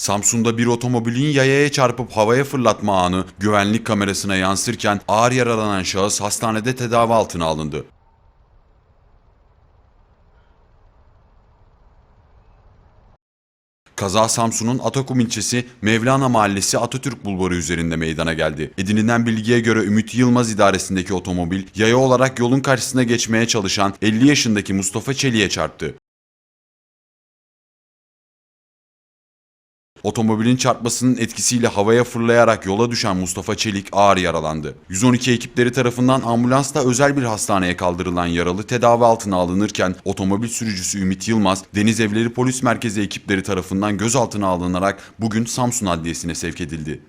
Samsun'da bir otomobilin yayaya çarpıp havaya fırlatma anı güvenlik kamerasına yansırken ağır yaralanan şahıs hastanede tedavi altına alındı. Kaza Samsun'un Atakum ilçesi Mevlana Mahallesi Atatürk Bulvarı üzerinde meydana geldi. Edinilen bilgiye göre Ümit Yılmaz idaresindeki otomobil yaya olarak yolun karşısına geçmeye çalışan 50 yaşındaki Mustafa Çelik'e çarptı. Otomobilin çarpmasının etkisiyle havaya fırlayarak yola düşen Mustafa Çelik ağır yaralandı. 112 ekipleri tarafından ambulansla özel bir hastaneye kaldırılan yaralı tedavi altına alınırken otomobil sürücüsü Ümit Yılmaz, Deniz Evleri Polis Merkezi ekipleri tarafından gözaltına alınarak bugün Samsun Adliyesi'ne sevk edildi.